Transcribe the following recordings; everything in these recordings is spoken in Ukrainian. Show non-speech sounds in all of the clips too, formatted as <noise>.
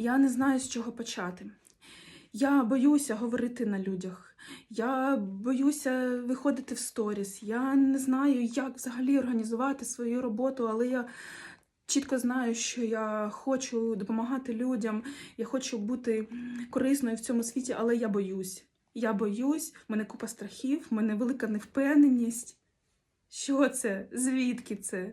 Я не знаю, з чого почати. Я боюся говорити на людях. Я боюся виходити в сторіс. Я не знаю, як взагалі організувати свою роботу, але я чітко знаю, що я хочу допомагати людям, я хочу бути корисною в цьому світі, але я боюсь. Я боюсь, в мене купа страхів, в мене велика невпевненість. Що це? Звідки це?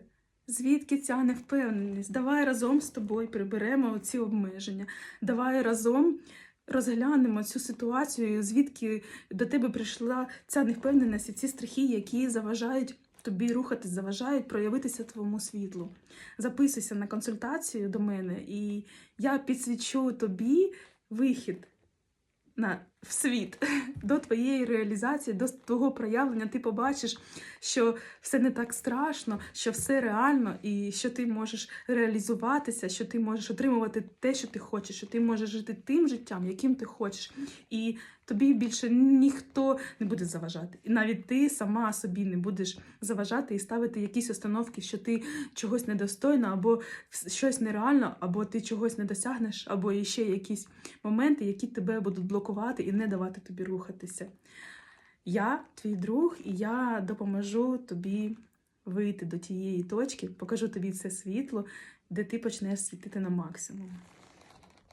Звідки ця невпевненість? Давай разом з тобою приберемо ці обмеження. Давай разом розглянемо цю ситуацію, звідки до тебе прийшла ця невпевненість і ці страхи, які заважають тобі рухатись, заважають проявитися твоєму світлу. Записуйся на консультацію до мене, і я підсвічу тобі вихід на в світ <laughs> до твоєї реалізації, до твого проявлення. Ти побачиш, що все не так страшно, що все реально, і що ти можеш реалізуватися, що ти можеш отримувати те, що ти хочеш, що ти можеш жити тим життям, яким ти хочеш. І тобі більше ніхто не буде заважати. І навіть ти сама собі не будеш заважати і ставити якісь установки, що ти чогось недостойна, або щось нереально, або ти чогось не досягнеш, або ще якісь моменти, які тебе будуть блокувати і не давати тобі рухатися. Я твій друг, і я допоможу тобі вийти до тієї точки, покажу тобі це світло, де ти почнеш світити на максимум.